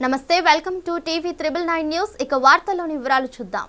నమస్తే welcome to TV triple nine news. ఇక వార్తల్లోని వివరాలు చూద్దాం.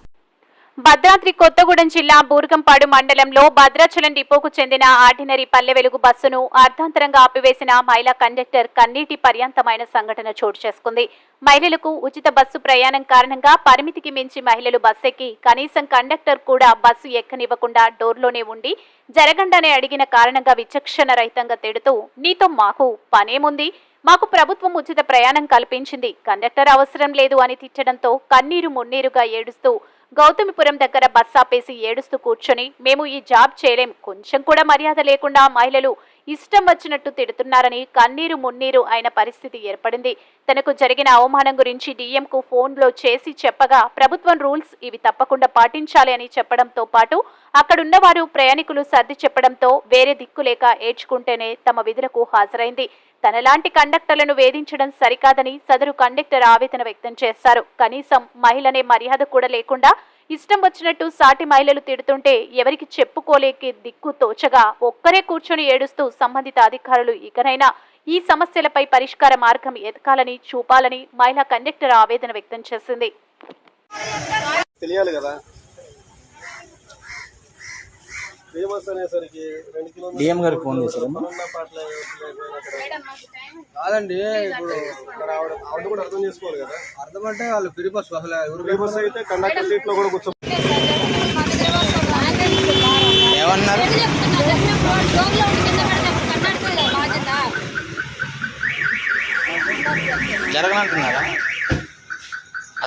భద్రాద్రి కొత్తగూడెం జిల్లా బూర్గంపాడు మండలంలో భద్రాచలం డిపోకు చెందిన ఆర్డినరీ పల్లె వెలుగు బస్సును అర్ధాంతరంగా ఆపివేసిన మహిళా కండక్టర్ కన్నీటి పర్యంతమైన సంఘటన చోటు చేసుకుంది. మహిళలకు ఉచిత బస్సు ప్రయాణం కారణంగా పరిమితికి మించి మహిళలు బస్సు ఎక్కి కనీసం కండక్టర్ కూడా బస్సు ఎక్కనివ్వకుండా డోర్లోనే ఉండి జరగండనే అడిగిన కారణంగా విచక్షణ రహితంగా తిడుతూ నీతో మాకు పనేముంది? మాకు ప్రభుత్వం ఉచిత ప్రయాణం కల్పించింది. కండక్టర్ అవసరం లేదు అని తిట్టడంతో కన్నీరు మున్నీరుగా ఏడుస్తూ గౌతమిపురం దగ్గర బస్ ఆపేసి ఏడుస్తూ కూర్చొని మేము ఈ జాబ్ చేయలేం. కొంచెం కూడా మర్యాద లేకుండా మహిళలు ఇష్టం వచ్చినట్టు తిడుతున్నారని కన్నీరు మున్నీరు అయిన పరిస్థితి ఏర్పడింది. తనకు జరిగిన అవమానం గురించి డీఎంకు ఫోన్లో చేసి చెప్పగా ప్రభుత్వం రూల్స్ ఇవి తప్పకుండా పాటించాలి అని చెప్పడంతో పాటు అక్కడున్నవారు ప్రయాణికులు సర్ది చెప్పడంతో వేరే దిక్కు లేక ఏడ్చుకుంటేనే తమ విధులకు హాజరైంది. తనలాంటి కండక్టర్లను వేధించడం సరికాదని సదరు కండక్టర్ ఆవేదన వ్యక్తం చేశారు. కనీసం మహిళనే మర్యాద కూడా లేకుండా ఇష్టం వచ్చినట్టు సాటి మహిళలు తిడుతుంటే ఎవరికి చెప్పుకోలేకి దిక్కు తోచగా ఒక్కరే కూర్చొని ఏడుస్తూ సంబంధిత అధికారులు ఇకనైనా ఈ సమస్యలపై పరిష్కార మార్గం ఎదకాలని చూపాలని మహిళా కండక్టర్ ఆవేదన వ్యక్తం చేసింది. తెలియాలి కదా. ఫేమస్ అనేసరికి రెండు కిలోమీటర్లు డిఎం గారికి ఫోన్ చేశారా? కాదండి ఇప్పుడు మరి ఆవిడ ఆవిడ కూడా అర్థం చేసుకోవాలి కదా. అర్థం అంటే వాళ్ళు ఫ్రీ బస్ అసలు ఎవరు ఫేమస్ అయితే కండక్టర్ సీట్లో కూడా కూర్చో ఏమన్నారు? జరగనంటున్నారా?